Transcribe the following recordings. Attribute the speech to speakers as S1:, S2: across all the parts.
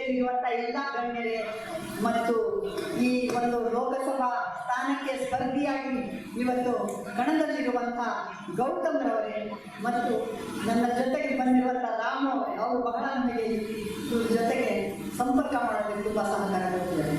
S1: ಇಲ್ಲಿರುವಂತ ಎಲ್ಲ ಗಣ್ಯರೇ ಮತ್ತು ಈ ಒಂದು ಲೋಕಸಭಾ ಸ್ಥಾನಕ್ಕೆ ಸ್ಪರ್ಧಿಯಾಗಿ ಇವತ್ತು ಕಣದಲ್ಲಿರುವಂಥ ಗೌತಮ್ರವರೇ ಮತ್ತು ನನ್ನ ಜೊತೆಗೆ ಬಂದಿರುವಂಥ ರಾಮ ಅವರು ಬಹಳ ನಮಗೆ ಜೊತೆಗೆ ಸಂಪರ್ಕ ಮಾಡೋದಕ್ಕೆ ತುಂಬ ಸಹಕಾರ ಕೊಡ್ತಿದ್ದಾರೆ.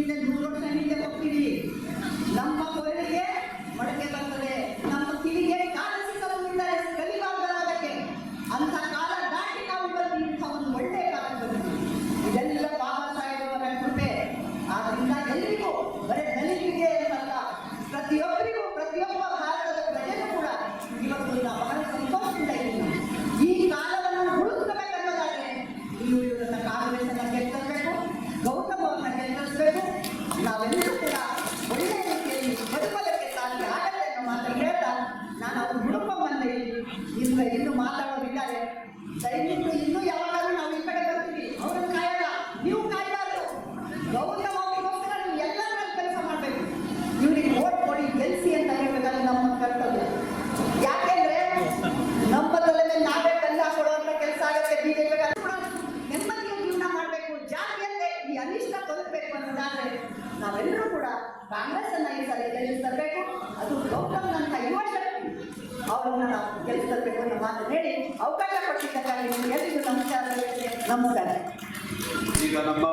S1: ಹಿಂದೆ ನೂರು ವರ್ಷ ಹಿಂದೆ ಹೋಗ್ತೀವಿ ನಮ್ಮ ಕೊರಳಿಗೆ ಮೊಳಕೆ ಬರ್ತದೆ. ನಮ್ಮ ಕಿವಿಗೆ ಕಾಣಿಸಿಕೊಳ್ಳುತ್ತಿದ್ದಾರೆ ಕಲಿಬಾರ್ದಕ್ಕೆ ಅಂತ ಕಾಲ ದಾಟಿ ನಾವು ಇಂಥ ಒಂದು ಒಳ್ಳೆಯ ಕಾಲ ಬಂದಿದ್ದೀವಿ ಇದೆಲ್ಲ ಬಾಬಾ ಸಾಹೇಬರ ಕೃಪೆ. ಆದ್ರಿಂದ ಎಲ್ರಿಗೂ ದಯವಿಟ್ಟು ಇನ್ನೂ ಯಾವಾಗಾದ್ರೂ ನಾವು ಈ ಕಡೆ ಬರ್ತೀವಿ. ಅವ್ರನ್ನ ಕಾಯಲ್ಲ ನೀವು ಕಾಯಬಾರದು. ಗೌತಮ್ ಅವರಿಗೋಸ್ಕರ ನೀವು ಎಲ್ಲರೂ ಕೆಲಸ ಮಾಡಬೇಕು. ಇವರಿಗೆ ಓಟ್ ಕೊಡಿ, ಗೆಲ್ಸಿ ಅಂತ ಹೇಳ್ಬೇಕಾದ್ರೆ ನಮ್ಮ ಕರ್ತವ್ಯ. ಯಾಕೆಂದ್ರೆ ನಮ್ಮ ತಲೆ ಮೇಲೆ ನಾವೇ ಕಲ್ಲ ಕೊಡುವಂತ ಕೆಲಸ ಆಗುತ್ತೆ. ಬಿಜೆಪಿ ನೆಮ್ಮದಿಯ ಜೀವನ ಮಾಡಬೇಕು. ಜಾತಿಯಲ್ಲೇ ಈ ಅನಿಷ್ಟ ತೊಲಗಬೇಕು ಅನ್ನೋದಾದ್ರೆ ನಾವೆಲ್ಲರೂ ಕೂಡ ಕಾಂಗ್ರೆಸ್ ಅನ್ನ ಈ ಸಲ ಎದುರಿಸಬೇಕು ಅದು ಶಕ್ತಿ ಪುನಃ ಗೆಲ್ಲಿಸಬೇಕು ಅನ್ನೋ ಮಾತು ಹೇಳಿ ಅವಕಾಶ ಕೊಟ್ಟಿದ್ದಕ್ಕಾಗಿ ನಿಮಗೆಲ್ಲರಿಗೂ ನಮಸ್ಕಾರ ನಮಸ್ಕಾರ.
S2: ಈಗ ನಮ್ಮ